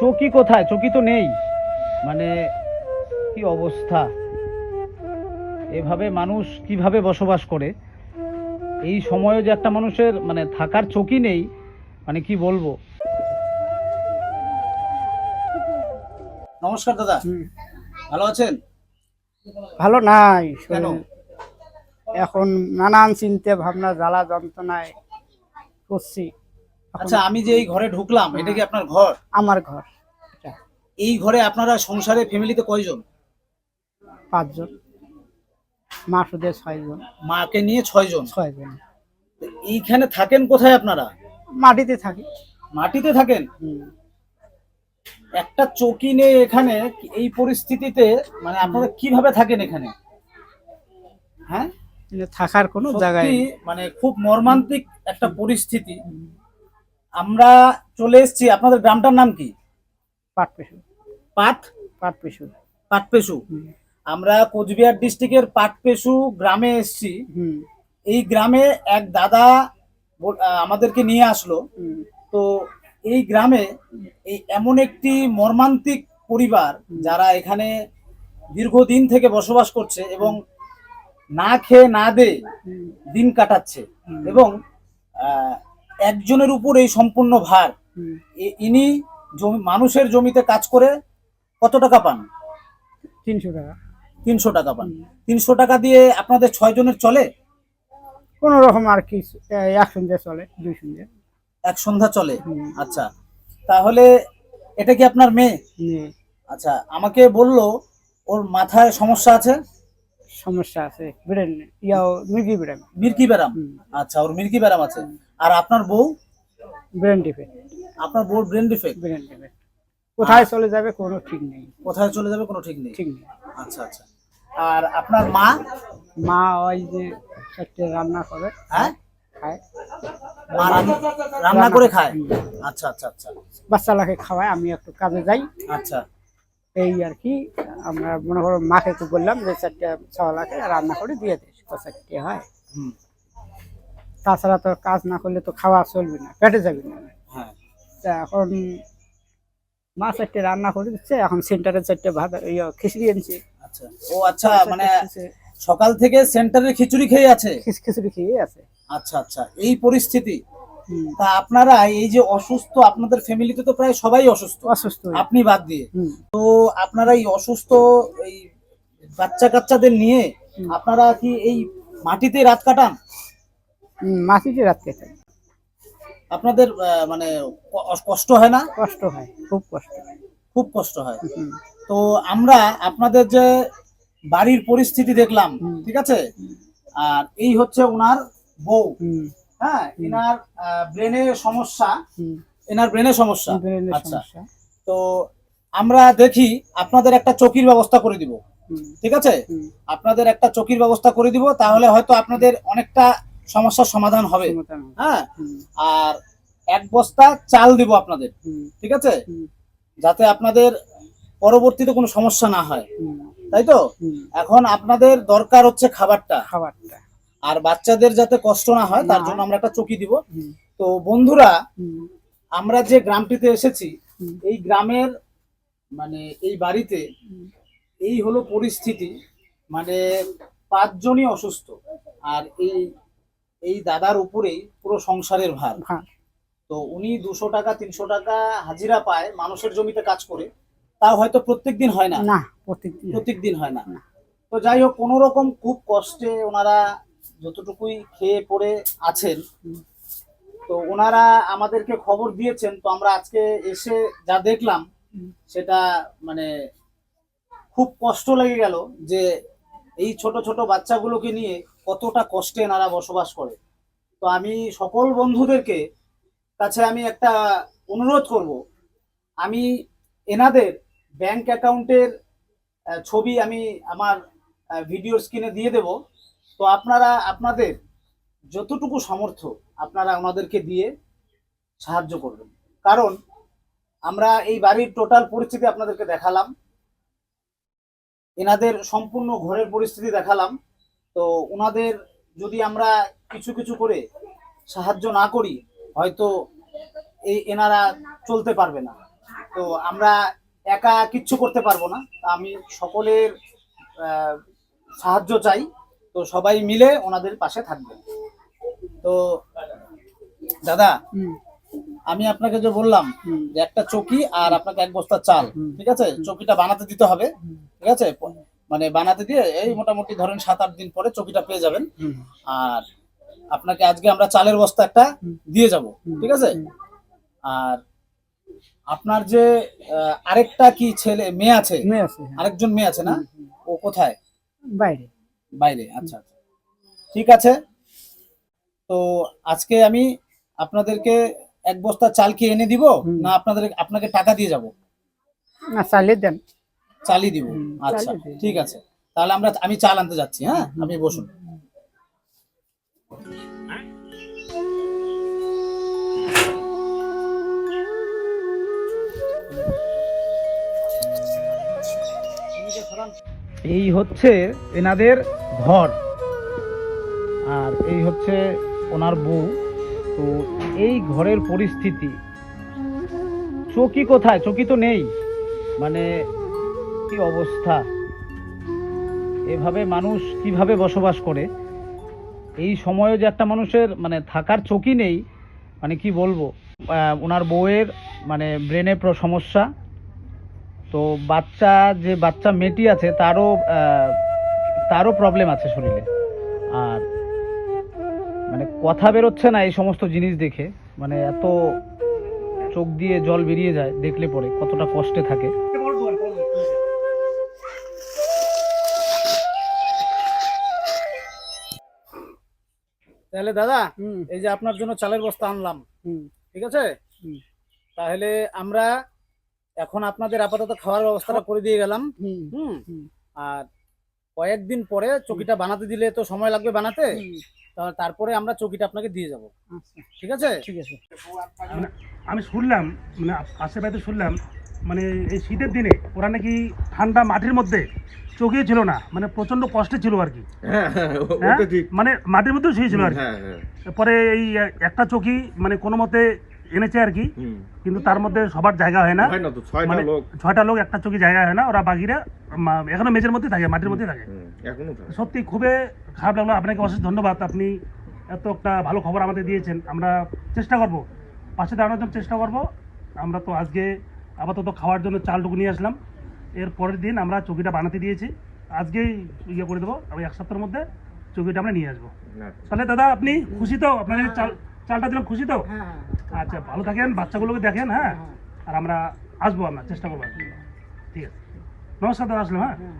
চকি কোথায়? চকি তো নেই। মানে কি অবস্থা? এভাবে মানুষ কীভাবে বসবাস করে? এই সময়ে যে একটা মানুষের মানে থাকার চকি নেই মানে কি বলব? নমস্কার দাদা। ভালো আছেন? ভালো নাই কেন? এখন নানান চিন্তা ভাবনা জ্বালা যন্ত্রণায় করছি আচ্ছা আমি যে এই ঘরে ঢুকলাম এটা কি আপনার ঘর? আমার ঘর। এই ঘরে আপনারা সংসারে ফ্যামিলিতে কয়জন? পাঁচজন। মা সুদের ছয়জন। মাকে নিয়ে ছয়জন? ছয়জন। এইখানে থাকেন কোথায় আপনারা? মাটিতে থাকি। মাটিতে থাকেন? একটা চকি নেই এখানে এই পরিস্থিতিতে মানে আপনারা কীভাবে থাকেন এখানে? হ্যাঁ? থাকার কোনো জায়গায় মানে খুব মর্মান্তিক একটা পরিস্থিতি। আমরা চলে এসেছি আপনাদের গ্রামটার নাম কি? পাট পেশু পাট? পাট পেশু পাটপেশু আমরা কোচবিহার ডিস্ট্রিক্টের পাটপেশু গ্রামে এসেছি। এই গ্রামে এক দাদা আমাদেরকে নিয়ে আসলো। তো এই গ্রামে এই এমন একটি মর্মান্তিক পরিবার যারা এখানে দীর্ঘদিন থেকে বসবাস করছে এবং না খেয়ে না দে দিন কাটাচ্ছে এবং একজনের উপর এই সম্পূর্ণ ভার। ইনি মানুষের জমিতে কাজ করে কত টাকা পান? তিনশো টাকা। তিনশো টাকা পান। তিনশো টাকা দিয়ে আপনাদের ছয় জনের চলে? কোন রকম আর কি এক সন্ধ্যে চলে দুই সন্ধ্যে। এক সন্ধ্যা চলে। আচ্ছা। তাহলে এটা কি আপনার মেয়ে? আচ্ছা আমাকে বলল ওর মাথায় সমস্যা আছে? সমস্যা আছে ব্রেন ইয়াও মুরগি ব্রেন মির্কি ব্যারাম আচ্ছা ওর মির্কি ব্যারাম আছে। আর আপনার বউ? ব্রেন ডিফেক্ট আপনার বউর ব্রেন ডিফেক্ট ব্রেন ডিফেক্ট কোথায় চলে যাবে কোনো ঠিক নেই। কোথায় চলে যাবে কোনো ঠিক নেই? ঠিক নেই। আচ্ছা আচ্ছা। আর আপনার মা? মা ওই যে চারটে রান্না করে। হ্যাঁ? খায়। মা রান- রান্না করে খায়। আচ্ছা আচ্ছা আচ্ছা। বাচ্চালাকে খাওয়ায় আমি একটু কাজে যাই। আচ্ছা। এই আর কি আমরা মনে করো মাকে একটু বললাম যে চারটে ছাওয়ালাকে রান্না করে দিয়ে দিস চারটে হয়। হুম। তাছাড়া তো কাজ না করলে তো খাওয়া চলবে না পেটে যাবে না। হ্যাঁ। তা এখন মা চারটে রান্না করে দিচ্ছে এখন সেন্টারে চারটে ভাত ইয়ে খিচড়ি এনেছে। আচ্ছা। ও আচ্ছা মানে সকাল থেকে সেন্টারে খিচুড়ি খেয়ে আছে? খিচুড়ি খেয়ে আছে। আচ্ছা আচ্ছা। এই পরিস্থিতি। তা আপনারা এই যে অসুস্থ আপনাদের ফ্যামিলিতে তো প্রায় সবাই অসুস্থ। অসুস্থ। আপনি বাদ দিয়ে। তো আপনারা এই অসুস্থ এই বাচ্চা কাচ্চাদের নিয়ে আপনারা কি এই মাটিতে রাত কাটান? মাটিতে রাখতে থাকে আপনাদের মানে কষ্ট হয় না? কষ্ট হয় খুব কষ্ট হয়। খুব কষ্ট হয়। তো আমরা আপনাদের যে বাড়ির পরিস্থিতি দেখলাম ঠিক আছে? আর এই হচ্ছে ওনার বউ। হ্যাঁ এনার ব্রেনের সমস্যা। এনার ব্রেনের সমস্যা। ব্রেনের আচ্ছা। সমস্যা। তো আমরা দেখি আপনাদের একটা চকির ব্যবস্থা করে দিব। ঠিক আছে? আপনাদের একটা চকির ব্যবস্থা করে দিব তাহলে হয়তো আপনাদের অনেকটা সমস্যার সমাধান হবে। হ্যাঁ? আর এক বস্তা চাল দিব আপনাদের ঠিক আছে? যাতে আপনাদের পরবর্তীতে কোনো সমস্যা না হয়। তাই তো? এখন আপনাদের দরকার হচ্ছে খাবারটা। খাবারটা। আর বাচ্চাদের যাতে কষ্ট না হয় তার জন্য আমরা একটা চকি দিব। তো বন্ধুরা আমরা যে গ্রামটিতে এসেছি এই গ্রামের মানে এই বাড়িতে এই হলো পরিস্থিতি। মানে পাঁচজনই অসুস্থ। আর এই এই দাদার উপরেই পুরো সংসারের ভার। তো উনি দুশো টাকা তিনশো টাকা হাজিরা পায় মানুষের জমিতে কাজ করে। তাও হয়তো প্রত্যেক দিন হয় না। না প্রত্যেক দিন হয় না। না। তো যাই হোক কোনো রকম খুব কষ্টে ওনারা যতটুকুই খেয়ে পড়ে আছেন তো ওনারা আমাদেরকে খবর দিয়েছেন। তো আমরা আজকে এসে যা দেখলাম সেটা মানে খুব কষ্ট লেগে গেল যে এই ছোট ছোট বাচ্চাগুলোকে নিয়ে কতটা কষ্টে এনারা বসবাস করে। তো আমি সকল বন্ধুদেরকে কাছে আমি একটা অনুরোধ করব। আমি এনাদের ব্যাংক অ্যাকাউন্টের ছবি আমি আমার ভিডিও স্ক্রিনে দিয়ে দেব। তো আপনারা, আপনাদের যতটুকু সামর্থ্য আপনারা ওনাদেরকে দিয়ে সাহায্য করবেন। কারণ আমরা এই বাড়ির টোটাল পরিস্থিতি আপনাদেরকে দেখালাম। এনাদের সম্পূর্ণ ঘরের পরিস্থিতি দেখালাম। তো ওনাদের যদি আমরা কিছু কিছু করে সাহায্য না করি হয়তো এই এনারা চলতে পারবে না। তো আমরা একা কিচ্ছু করতে পারব না। আমি সকলের সাহায্য চাই। তো সবাই মিলে ওনাদের পাশে থাকবে। তো দাদা আমি আপনাকে যে বললাম যে একটা চকি আর আপনাকে এক বস্তা চাল। ঠিক আছে? চকিটা বানাতে দিতে হবে ঠিক আছে? মানে বানাতে দিয়ে এই মোটামুটি ধরেন সাত আট দিন পরে চকিটা পেয়ে যাবেন। আর আপনাকে আজকে আমরা চালের বস্তা একটা দিয়ে যাব ঠিক আছে? আর আপনার যে আরেকটা কি ছেলে মেয়ে আছে? মেয়ে আছে হ্যাঁ। আরেকজন মেয়ে আছে না? ও কোথায়? বাইরে। বাইরে আচ্ছা আচ্ছা। ঠিক আছে। তো আজকে আমি আপনাদেরকে এক বস্তা চাল কি এনে দিব? না আপনাদের আপনাকে টাকা দিয়ে যাব? না চালিয়ে দেন। চালই দিব। আচ্ছা ঠিক আছে। তাহলে আমরা আমি চাল আনতে যাচ্ছি হ্যাঁ? আপনি বসুন। এই হচ্ছে এনাদের ঘর। আর এই হচ্ছে ওনার বউ। তো এই ঘরের পরিস্থিতি চকি কোথায়? চকি তো নেই। মানে কি অবস্থা। এভাবে মানুষ কীভাবে বসবাস করে? এই সময়ে যে একটা মানুষের মানে থাকার চকি নেই মানে কি বলব? ওনার বউয়ের মানে ব্রেনে সমস্যা। তো বাচ্চা, যে বাচ্চা মেয়েটি আছে, তারও তারও প্রবলেম আছে শরীরে। আর মানে কথা বেরোচ্ছে না এই সমস্ত জিনিস দেখে। মানে এত চোখ দিয়ে জল বেরিয়ে যায়, দেখলে পরে কতটা কষ্টে থাকে। তাহলে দাদা হুম, এই যে আপনার জন্য চালের বস্তা আনলাম। হুম, ঠিক আছে? তাহলে আমরা এখন আপনাদের আপাতত খাওয়ার ব্যবস্থাটা করে দিয়ে গেলাম। হুম, হুম। হুম। আর কয়েকদিন পরে চকিটা বানাতে দিলে তো সময় লাগবে বানাতে। তা- তারপরে আমরা চকিটা আপনাকে দিয়ে যাব। আচ্ছা, ঠিক আছে? ঠিক আছে। মানে আমি শুনলাম মানে আশেপাশে শুনলাম মানে এই শীতের দিনে ওরা নাকি ঠান্ডা মাটির মধ্যে চোখে ছিল না মানে প্রচণ্ড কষ্টে ছিল আর কি। হ্যাঁ হ্যাঁ হ্যাঁ? মানে মাটির মধ্যেও শুয়েছিল আর কি। পরে এই একটা চকি মানে কোনো মতে এনেছে আর কি। কিন্তু তার মধ্যে সবার জায়গা হয় না। মানে লোক। ছয়টা লোক একটা চকি জায়গা হয় না। ওরা বাকিরা এখনও মেঝের মধ্যে থাকে মাটির মধ্যে থাকে। থাকে। সত্যি খুবই খারাপ লাগল। আপনাকে অশেষ ধন্যবাদ। আপনি এত একটা ভালো খবর আমাদের দিয়েছেন। আমরা চেষ্টা করব। পাশে দাঁড়ানোর জন্য চেষ্টা করব। আমরা তো আজকে আপাতত খাওয়ার জন্য চালটুকু নিয়ে আসলাম। এর পরের দিন আমরা চকিটা বানাতে দিয়েছি। আজকেই ইয়ে করে দেবো আমি এক সপ্তাহের মধ্যে চকিটা আমরা নিয়ে আসব। তাহলে দাদা আপনি খুশি তো? আপনাদের চাল চালটা দিলাম খুশি তো? হ্যাঁ আচ্ছা ভালো থাকেন বাচ্চাগুলোকে দেখেন হ্যাঁ। আর আমরা আসব আমরা চেষ্টা করব। ঠিক আছে। নমস্কার দাদা আসলাম হ্যাঁ? হ্যাঁ।